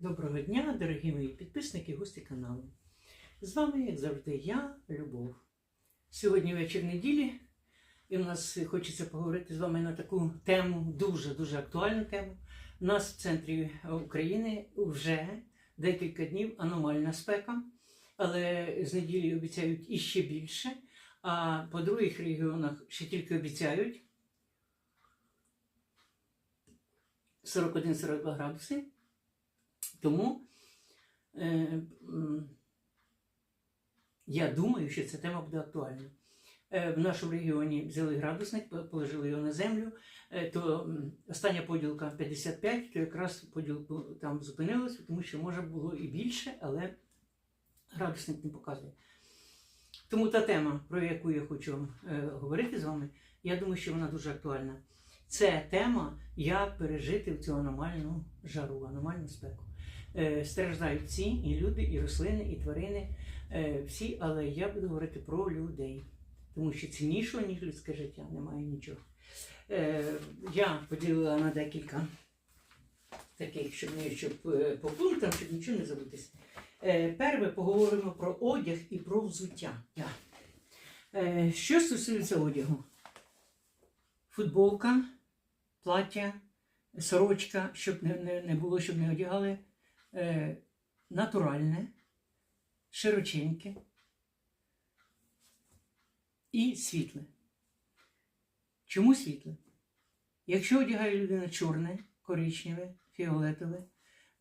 Доброго дня, дорогі мої підписники і гості каналу. З вами, як завжди, я, Любов. Сьогодні вечір неділі, і в нас хочеться поговорити з вами на таку тему, дуже-дуже актуальну тему. У нас в центрі України вже декілька днів аномальна спека, але з неділі обіцяють іще більше. А по других регіонах ще тільки обіцяють 41-42 градуси. Тому е, я думаю, що ця тема буде актуальна. Е, в нашому регіоні взяли градусник, положили його на землю, е, то остання поділка 55, то якраз поділку там зупинилося, тому що може було і більше, але градусник не показує. Тому та тема, про яку я хочу е, говорити з вами, я думаю, що вона дуже актуальна. Це тема, як пережити цю аномальну жару, аномальну спеку. Е, страждають всі, і люди, і рослини, і тварини, е, всі, але я буду говорити про людей, тому що ціннішого, ніж людське життя, немає нічого. Е, я поділила на декілька таких, щоб, щоб по пунктам, щоб нічого не забутися. Перше поговоримо про одяг і про взуття. Що стосується одягу? Футболка, плаття, сорочка, щоб не, не було, щоб не одягали е, натуральне, широченьке і світле. Чому світле? Якщо одягає людина чорне, коричневе, фіолетове,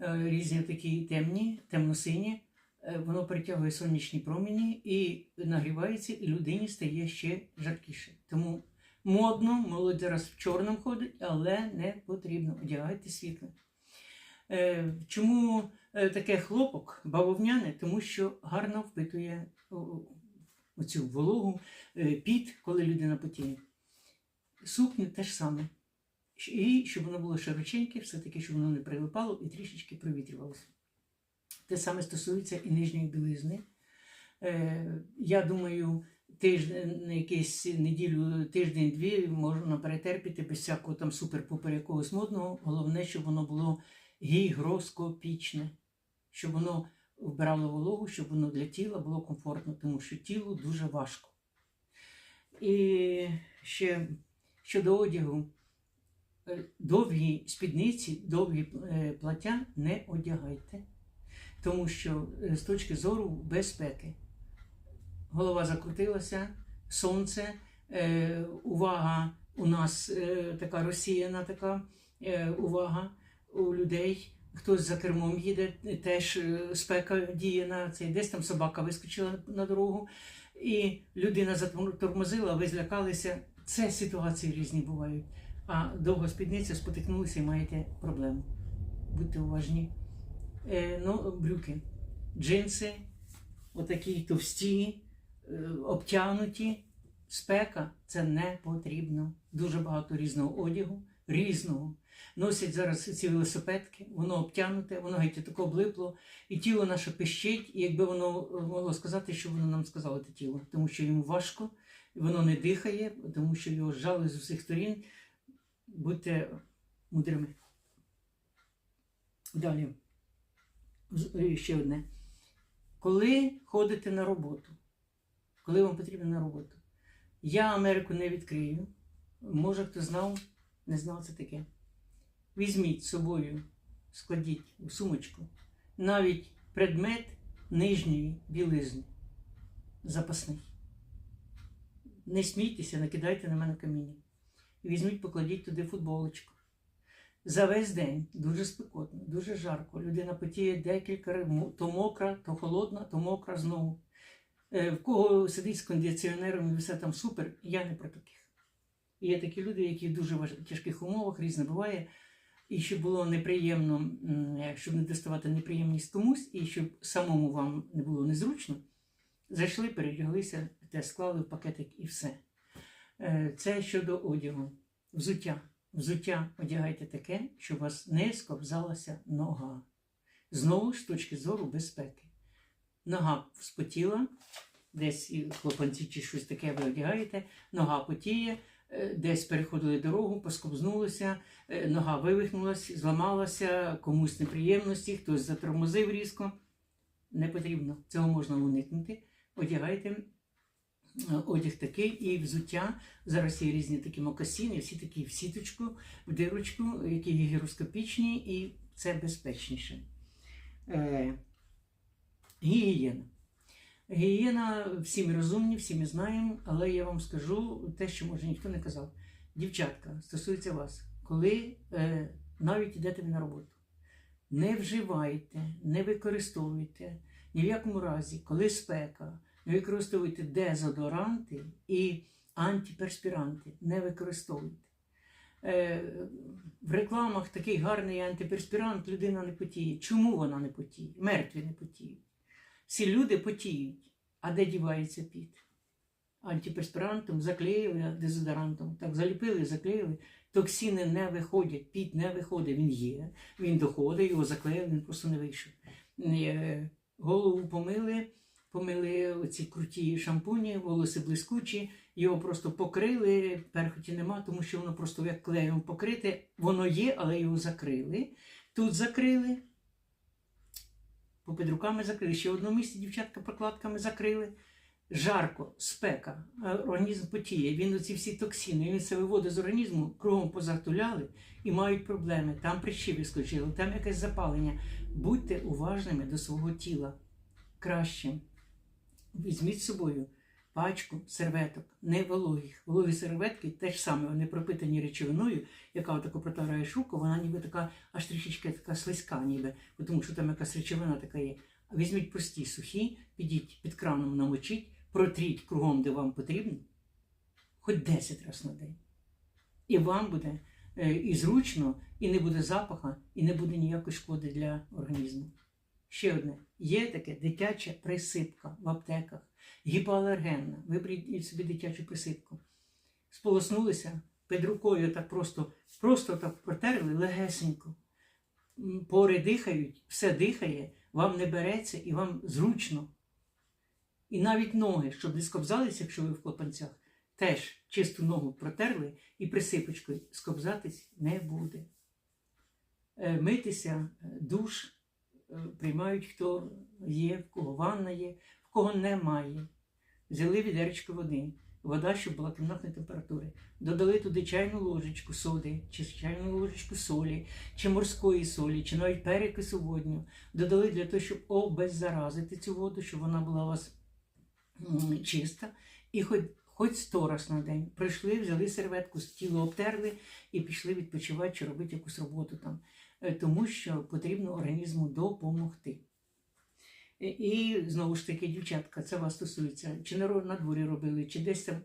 е, різні такі темні, темно-сині, е, воно притягує сонячні промені і нагрівається, і людині стає ще жаркіше. Тому модно, молодь зараз в чорному ходить, але не потрібно одягати світле. Е, Чому е, таке хлопок бавовняне? Тому що гарно впитує оцю вологу, е, піт, коли людина потіє. Сукню теж саме. І щоб воно було широченьке, все-таки, щоб воно не прилипало і трішечки провітрювалося. Те саме стосується і нижньої білизни. Я думаю, тиждень, якийсь неділю, тиждень-дві можна перетерпіти без всякого там супер-пупер якогось модного. Головне, щоб воно було гігроскопічне, щоб воно вбирало вологу, щоб воно для тіла було комфортно, тому що тілу дуже важко. І ще щодо одягу, е, довгі спідниці, довгі е, плаття не одягайте, тому що е, з точки зору безпеки. Голова закрутилася, сонце, увага у нас така розсіяна така увага у людей. Хтось за кермом їде, теж е, спека діє на цей, десь там собака вискочила на дорогу, і людина затормозила, ви злякалися. Це ситуації різні бувають. А довго спідниця спотикнулися і маєте проблему. Будьте уважні. Е, ну, брюки, джинси, отакі товсті, е, обтягнуті. Спека це не потрібно. Дуже багато різного одягу, різного. Носять зараз ці велосипедки, воно обтягнуте, воно геть тако облипло, і тіло наше пищить, і якби воно е, могло сказати, що воно нам сказало те тіло, тому що йому важко, воно не дихає, тому що його зжали з усіх сторін. Будьте мудрими. Далі. Е, Ще одне. Коли ходите на роботу, коли вам потрібно на роботу, я Америку не відкрию. Може, хто знав, не знав це таке. Візьміть з собою, складіть у сумочку навіть предмет нижньої білизни. Запасний. Не смійтеся, не кидайте на мене каміння. Візьміть, покладіть туди футболочку. За весь день дуже спекотно, дуже жарко. Людина потіє декілька разів, то мокра, то холодна, то мокра знову. Е, В кого сидить з кондиціонером і все там супер, я не про таких. І Є такі люди, які в дуже тяжких умовах, різне буває. І щоб було неприємно, щоб не доставати неприємність комусь, і щоб самому вам не було незручно, зайшли, передяглися, те склали в пакетик і все. Е, Це щодо одягу. Взуття. Взуття одягайте таке, щоб у вас не сковзалася нога. Знову з точки зору безпеки. Нога вспотіла, десь і клопанці чи щось таке ви одягаєте, нога потіє, десь переходили дорогу, поскобзнулися, е, нога вивихнулася, зламалася, комусь неприємності, хтось затормозив різко. Не потрібно. Цього можна уникнути. Одягайте е, одяг такий і взуття. Зараз є різні такі мокасіни, всі такі в сіточку, в дирочку, які гігроскопічні, і це безпечніше. Е, гігієна. Гігієна всі ми розумні, всі ми знаємо, але я вам скажу те, що може ніхто не казав. Дівчатка, стосується вас, коли е, навіть йдете на роботу, не вживайте, не використовуйте ні в якому разі, коли спека, не використовуйте дезодоранти і антиперспіранти. Не використовуйте. Е, в рекламах такий гарний антиперспірант, людина не потіє. Чому вона не потіє? Мертві не потіють. Всі люди потіють. А де дівається піт? Антиперспірантом заклеїли дезодорантом. Так заліпили, заклеїли. Токсини не виходять, піт не виходить. Він є, він доходить, його заклеїли, він просто не вийшов. Е, Голову помили, помили оці круті шампуні, волоси блискучі, його просто покрили, перхоті нема, тому що воно просто як клеєм покрите. Воно є, але його закрили. Тут закрили, попід руками закрили. Ще в одному місці дівчатка прокладками закрили. Жарко, спека, організм потіє. Він оці всі токсини, він це виводить з організму, кругом позатуляли і мають проблеми. Там прищі вискочили, там якесь запалення. Будьте уважними до свого тіла. Краще. Візьміть з собою пачку серветок, не вологих. Вологі серветки теж саме, вони пропитані речовиною, яка отако протираєш руку, вона ніби така, аж трішечки така слизька, ніби, тому що там якась речовина така є. Візьміть прості сухі, підіть під краном, намочіть, протріть кругом, де вам потрібно, хоч 10 разів на день. І вам буде е, і зручно, і не буде запаха, і не буде ніякої шкоди для організму. Ще одне, є таке дитяча присипка в аптеках, гіпоалергенна. Виберіть собі дитячу присипку. Сполоснулися під рукою так просто, просто так протерли легесенько. Пори дихають, все дихає, вам не береться і вам зручно. І навіть ноги, щоб не скобзалися, якщо ви в клопанцях, теж чисту ногу протерли і присипочкою скобзатись не буде. Е, Митися, е, душ приймають хто є, в кого ванна є, в кого немає. Взяли відеречко води, вода, щоб була кімнатної температури. Додали туди чайну ложечку соди, чи чайну ложечку солі, чи морської солі, чи навіть перекису водню. Додали для того, щоб обеззаразити цю воду, щоб вона була у вас чиста. І хоч, хоч сто раз на день прийшли, взяли серветку, тіло обтерли і пішли відпочивати чи робити якусь роботу там. Е, Тому що потрібно організму допомогти. І, знову ж таки, дівчатка, це вас стосується, чи на, дворі робили, чи десь там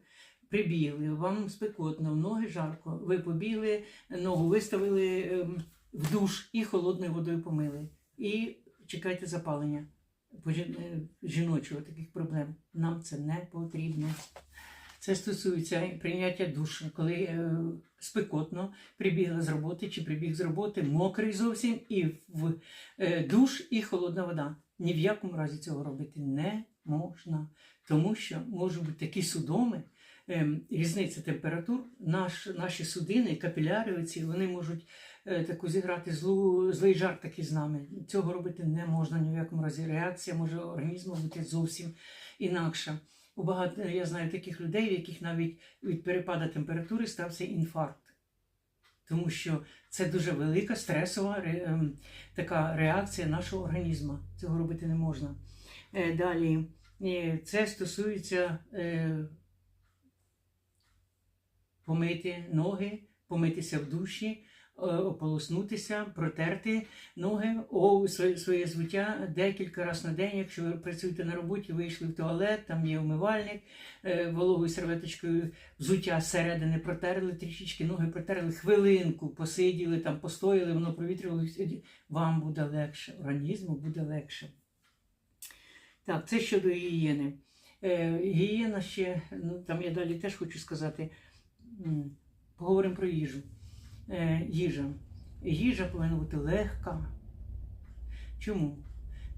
прибігли, вам спекотно, ноги жарко, ви побігли, ногу виставили ем, в душ і холодною водою помили. І чекайте запалення е, жіночого таких проблем. Нам це не потрібно. Це стосується прийняття душу, коли е, спекотно прибігла з роботи чи прибіг з роботи, мокрий зовсім, і в е, душ і холодна вода. Ні в якому разі цього робити не можна, тому що можуть бути такі судоми, ем, різниця температур, наш, наші судини, капіляри, оці, вони можуть е, таку зіграти злу, злий жарт такий з нами. Цього робити не можна ні в якому разі. Реакція може організму бути зовсім інакша. У багато я знаю таких людей, в яких навіть від перепаду температури стався інфаркт. Тому що це дуже велика стресова ре- ем, така реакція нашого організму. Цього робити не можна. Е, Далі, е, це стосується е, помити ноги, помитися в душі, ополоснутися, протерти ноги, о, своє, звиття декілька разів на день. Якщо ви працюєте на роботі, вийшли в туалет, там є умивальник, е, вологою серветочкою взуття зсередини протерли трішечки, ноги протерли хвилинку, посиділи, там постояли, воно провітрювалося. Вам буде легше, організму буде легше. Так, це щодо гігієни. Е, гігієна ще, ну там я далі теж хочу сказати, поговоримо про їжу. Е, їжа. Їжа повинна бути легка. Чому?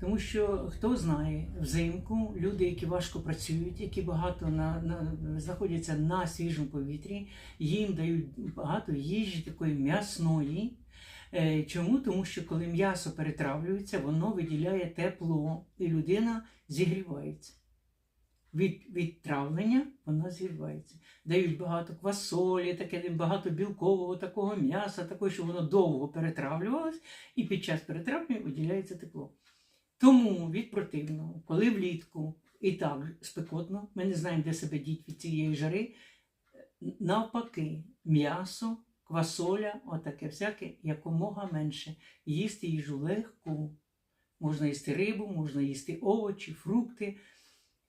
Тому що хто знає, взимку люди, які важко працюють, які багато на, на, знаходяться на свіжому повітрі, їм дають багато їжі такої м'ясної. Е, Чому? Тому що коли м'ясо перетравлюється, воно виділяє тепло, і людина зігрівається. Від, від травлення вона зігрівається. Дають багато квасолі, таке багато білкового такого м'яса, такого, що воно довго перетравлювалось, і під час перетравлення виділяється тепло. Тому від противного, коли влітку і так спекотно, ми не знаємо, де себе діть від цієї жари, навпаки, м'ясо, квасоля, отаке всяке, якомога менше. Їсти їжу легку. Можна їсти рибу, можна їсти овочі, фрукти,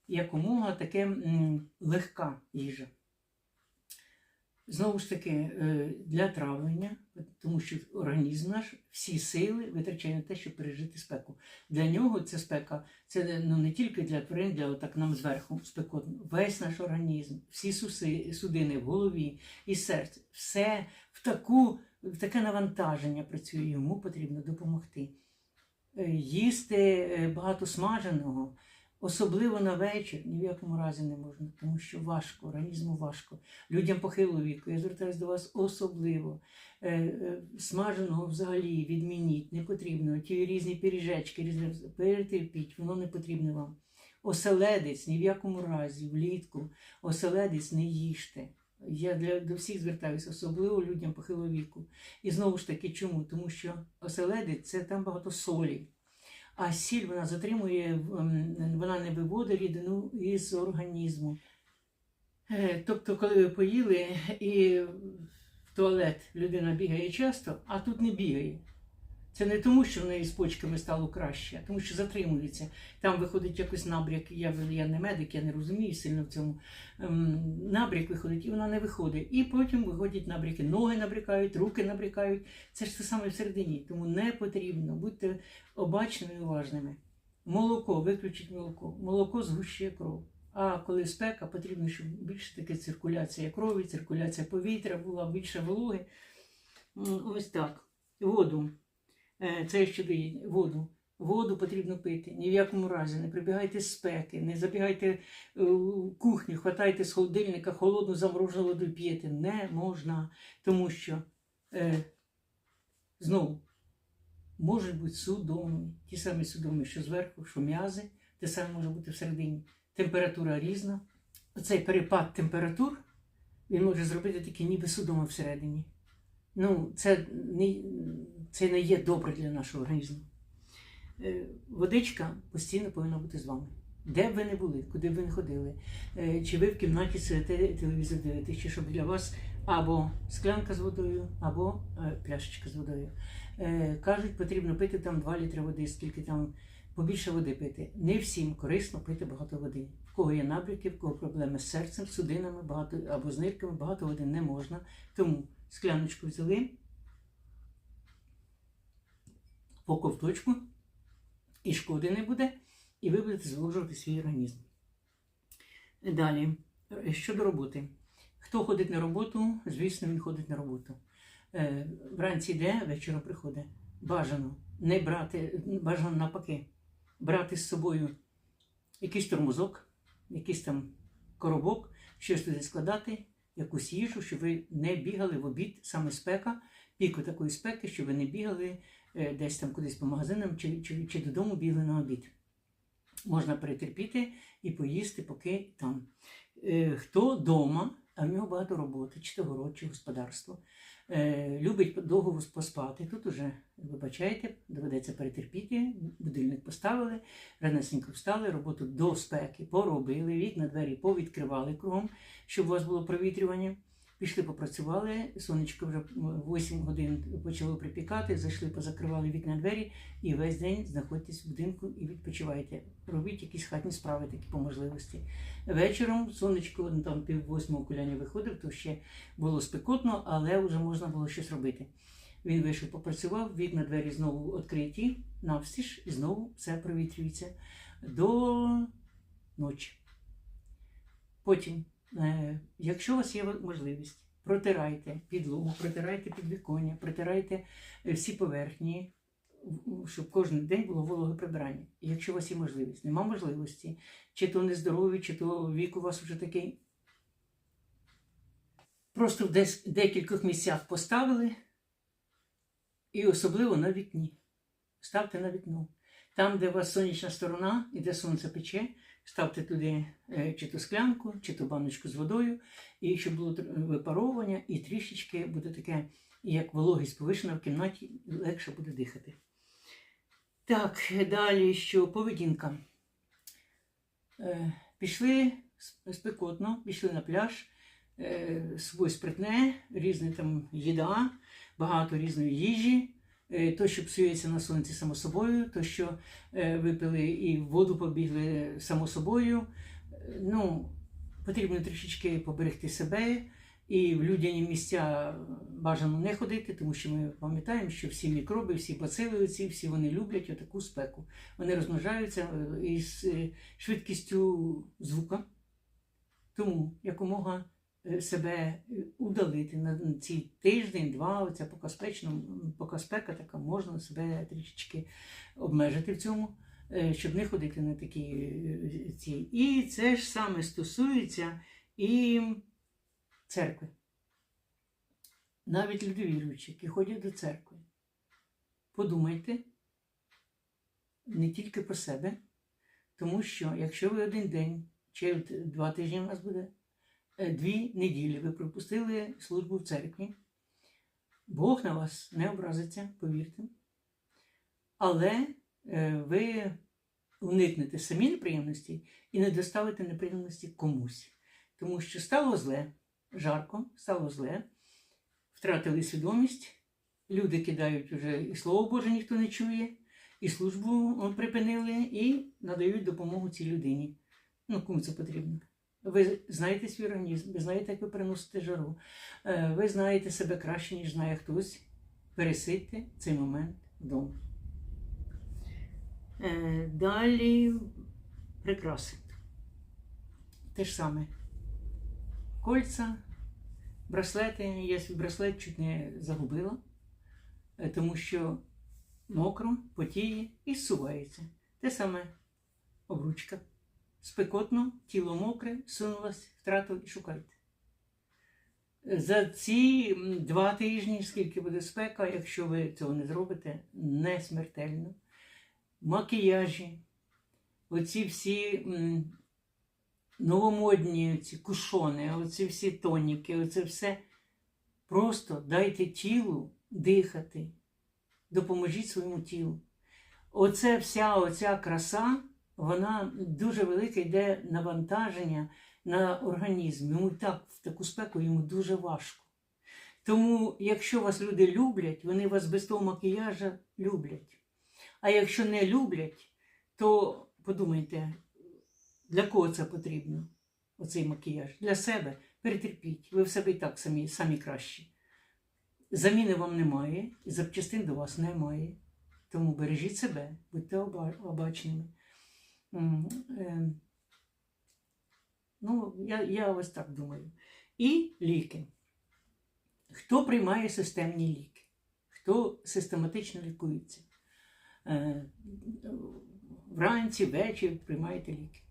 якомога таке легка їжа. Знову ж таки, е, для травлення, тому що організм наш всі сили витрачає на те, щоб пережити спеку. Для нього ця спека це ну, не тільки для тварин, для отак нам зверху спекотно. Весь наш організм, всі суси, судини в голові і серце, все в, таку, в таке навантаження працює. Йому потрібно допомогти. Е, Їсти е, багато смаженого, особливо на вечір, ні в якому разі не можна, тому що важко, організму важко. Людям похилого віку, я звертаюся до вас особливо. Е, е, Смаженого взагалі відмініть, не потрібно. Ті різні пиріжечки, різні перетерпіть, воно не потрібне вам. Оселедець ні в якому разі, влітку, оселедець не їжте. Я для до всіх звертаюся, особливо людям похилого віку. І знову ж таки, чому? Тому що оселедець це там багато солі. А сіль вона затримує, ем, вона не виводить рідину із організму. Е, Тобто, коли ви поїли і в туалет людина бігає часто, а тут не бігає. Це не тому, що в неї з почками стало краще, а тому що затримується. Там виходить якось набряк. Я, я не медик, я не розумію сильно в цьому. Ем, набряк виходить, і вона не виходить. І потім виходять набряки. Ноги набрякають, руки набрякають. Це ж те саме всередині. Тому не потрібно. Будьте обачними і уважними. Молоко, виключіть молоко. Молоко згущує кров. А коли спека, потрібно, щоб більше таке циркуляція крові, циркуляція повітря була, більше вологи. Ось так. Воду. Е, Це дає воду. Воду потрібно пити. Ні в якому разі не прибігайте з спеки, не забігайте е, в кухню, хватайте з холодильника холодну заморожену воду п'єте. Не можна. Тому що е, знову можуть бути судоми, ті самі судоми, що зверху, що м'язи, те саме може бути всередині. Температура різна. Оцей перепад температур він може зробити такі ніби судоми всередині. Ну, це не, це не є добре для нашого організму. Е, Водичка постійно повинна бути з вами. Де б ви не були, куди б ви не ходили, Е, чи ви в кімнаті сидите телевізор дивитесь, чи щоб для вас або склянка з водою, або е, пляшечка з водою. Кажуть, потрібно пити там 2 літри води, скільки там побільше води пити. Не всім корисно пити багато води. В кого є набряки, в кого проблеми з серцем, судинами, багато або з нирками, багато води не можна. Тому скляночку взяли по ковточку, і шкоди не буде, і ви будете зволожувати свій організм. Далі, е, щодо роботи. Хто ходить на роботу, звісно, він ходить на роботу. Е, Вранці йде, вечором приходить. Бажано не брати, бажано навпаки, брати з собою якийсь тормозок, якийсь там коробок, щось туди складати, якусь їжу, щоб ви не бігали в обід, саме спека, піку такої спеки, щоб ви не бігали десь там кудись по магазинам чи, чи, чи додому бігли на обід. Можна перетерпіти і поїсти, поки там. Е, Хто вдома, а в нього багато роботи, чи то чи господарство, е, любить довго поспати. Тут уже, вибачайте, доведеться перетерпіти. Будильник поставили, ранесенько встали, роботу до спеки поробили, вікна, двері повідкривали кругом, щоб у вас було провітрювання. Пішли, попрацювали, сонечко вже 8 годин почало припікати, зайшли, позакривали вікна двері і весь день знаходитесь в будинку і відпочивайте. Робіть якісь хатні справи такі по можливості. Вечором сонечко ну, там пів восьмого куляня виходив, то ще було спекотно, але вже можна було щось робити. Він вийшов, попрацював, вікна двері знову відкриті, навстіж, і знову все провітрюється до ночі. Потім, якщо у вас є можливість, протирайте підлогу, протирайте підвіконня, протирайте е, всі поверхні, щоб кожен день було вологе прибирання. Якщо у вас є можливість, нема можливості, чи то нездорові, чи то вік у вас вже такий. Просто в декількох місцях поставили, і особливо на вікні. Ставте на вікно. Там, де у вас сонячна сторона і де сонце пече, ставте туди е, чи то склянку, чи то баночку з водою, і щоб було випаровування, і трішечки буде таке, як вологість повишена в кімнаті, легше буде дихати. Так, далі що поведінка. Е, пішли спекотно, пішли на пляж, е, з собою спиртне, різне там їда, багато різної їжі. Е, То, що псується на сонці само собою, то, що е, випили і в воду побігли само собою. Ну, потрібно трішечки поберегти себе і в людяні місця бажано не ходити, тому що ми пам'ятаємо, що всі мікроби, всі бацили оці, всі вони люблять отаку спеку. Вони розмножаються е, із швидкістю звука. Тому якомога себе е, удалити на цей тиждень-два, оця поки спечна, м, поки спека така, можна себе трішечки обмежити в цьому, е, щоб не ходити на такі е, ці. І це ж саме стосується і церкви. Навіть люди віруючі, які ходять до церкви. Подумайте не тільки про себе, тому що якщо ви один день, чи два тижні у нас буде, е, дві неділі ви пропустили службу в церкві, Бог на вас не образиться, повірте. Але е, ви уникнете самі неприємності і не доставите неприємності комусь. Тому що стало зле, жарко, стало зле, втратили свідомість, люди кидають вже і слово Боже ніхто не чує, і службу о, припинили, і надають допомогу цій людині. Ну, кому це потрібно? Ви знаєте свій організм, ви знаєте, як ви переносите жару, е, ви знаєте себе краще, ніж знає хтось. Пересидьте цей момент вдома. Е, Далі прикраси. Те ж саме. Кольца, браслети. Я свій браслет чуть не загубила, е, тому що мокро, потіє і зсувається. Те саме обручка. Спекотно, тіло мокре, сунулась, втратив і шукайте. За ці два тижні, скільки буде спека, якщо ви цього не зробите, не смертельно. Макіяжі, оці всі новомодні ці кушони, оці всі тоніки, оце все. Просто дайте тілу дихати, допоможіть своєму тілу. Оце вся оця краса, вона дуже велике йде навантаження на організм. Йому так в таку спеку йому дуже важко. Тому, якщо вас люди люблять, вони вас без того макіяжа люблять. А якщо не люблять, то подумайте, для кого це потрібно, оцей макіяж? Для себе перетерпіть. Ви в себе і так самі, самі кращі. Заміни вам немає, запчастин до вас немає. Тому бережіть себе, будьте обачними. Е, Ну, я, я ось так думаю. І ліки. Хто приймає системні ліки? Хто систематично лікується? Е, Вранці, ввечері приймаєте ліки.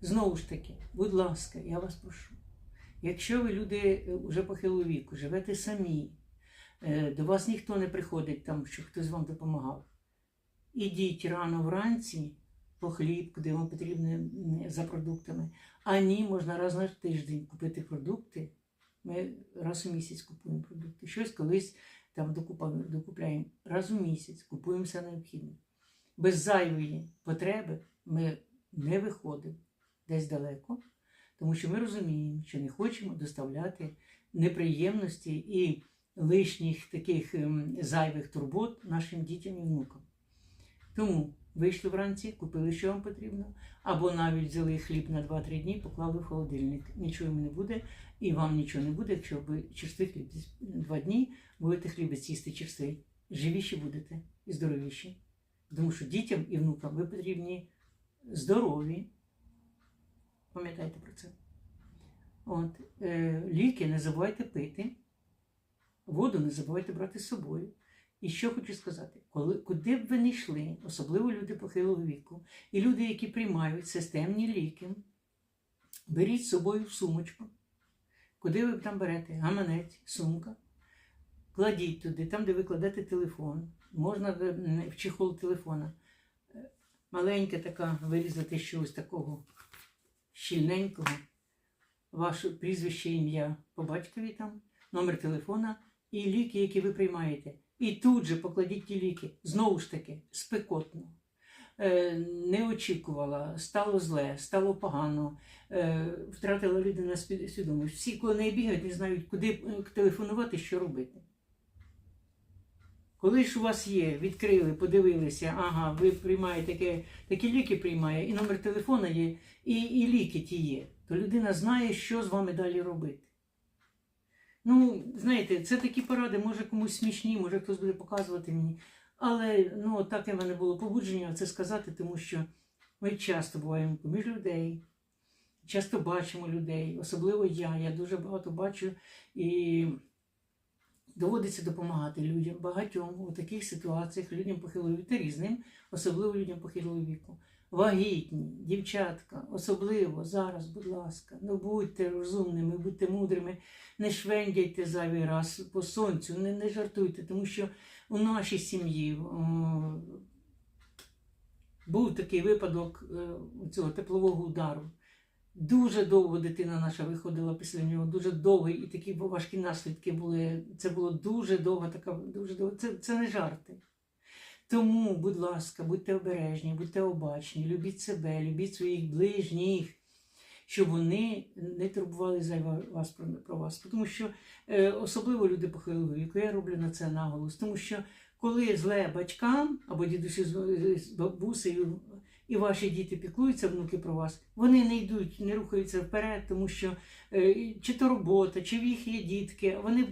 Знову ж таки, будь ласка, я вас прошу. Якщо ви люди вже похилого віку, живете самі, е, до вас ніхто не приходить, там, щоб хтось вам допомагав. Ідіть рано вранці по хліб, куди вам потрібно за продуктами. А ні, можна раз на тиждень купити продукти. Ми раз у місяць купуємо продукти. Щось колись там докупляємо. Раз у місяць купуємо все необхідне. Без зайвої потреби ми не виходимо десь далеко, тому що ми розуміємо, що не хочемо доставляти неприємності і лишніх таких ем, зайвих турбот нашим дітям і внукам. Тому вийшли вранці, купили, що вам потрібно, або навіть взяли хліб на 2-3 дні, поклали в холодильник. Нічого їм не буде, і вам нічого не буде, якщо ви черствий хліб з'їс- два дні будете хлібець їсти черствий. Живіші будете і здоровіші. Тому що дітям і внукам ви потрібні здорові. Пам'ятайте про це. От, е, ліки не забувайте пити, воду не забувайте брати з собою. І що хочу сказати, коли, куди б ви не йшли, особливо люди похилого віку, і люди, які приймають системні ліки, беріть з собою в сумочку. Куди ви там берете? Гаманець, сумка. Кладіть туди, там, де ви кладете телефон. Можна в, чехол телефона. Е, Маленьке така вирізати щось такого щільненького. Ваше прізвище, ім'я по батькові там, номер телефона і ліки, які ви приймаєте. І тут же покладіть ті ліки. Знову ж таки, спекотно. Е, не очікувала, стало зле, стало погано, е, втратила людина свідомість. Всі, коли не бігають, не знають, куди е, телефонувати, що робити. Коли ж у вас є, відкрили, подивилися, ага, ви приймаєте таке, такі ліки приймає, і номер телефона є, і, і ліки ті є, то людина знає, що з вами далі робити. Ну, знаєте, це такі поради, може комусь смішні, може хтось буде показувати мені. Але ну, таке в мене було побудження це сказати, тому що ми часто буваємо поміж людей, часто бачимо людей, особливо я. Я дуже багато бачу і доводиться допомагати людям, багатьом у таких ситуаціях, людям похилого віку та різним, особливо людям похилого віку. Вагітні, дівчатка, особливо зараз, будь ласка, ну будьте розумними, будьте мудрими, не швендяйте зайвий раз по сонцю, не, не жартуйте, тому що у нашій сім'ї о, був такий випадок е, цього теплового удару. Дуже довго дитина наша виходила після нього, дуже довгий, і такі важкі наслідки були. Це було дуже довго, така дуже довго. Це, це не жарти. Тому, будь ласка, будьте обережні, будьте обачні, любіть себе, любіть своїх ближніх, щоб вони не турбували зайва вас про, про вас. Тому що е, особливо люди похилого віку, я роблю на це наголос, тому що коли зле батькам або дідусі з бабусею, і ваші діти піклуються, внуки про вас, вони не йдуть, не рухаються вперед, тому що е, чи то робота, чи в їх є дітки, вони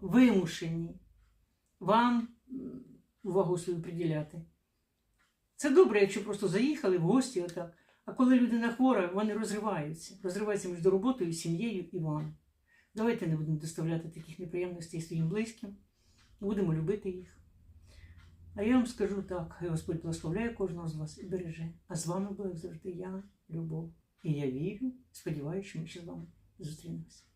вимушені вам увагу свою приділяти. Це добре, якщо просто заїхали в гості, отак. А коли людина хвора, вони розриваються. Розриваються між роботою, сім'єю і вами. Давайте не будемо доставляти таких неприємностей своїм близьким, будемо любити їх. А я вам скажу так: хай Господь благословляє кожного з вас і береже. А з вами була завжди я, Любов. І я вірю, сподіваюся, що ми ще з вами зустрінемося.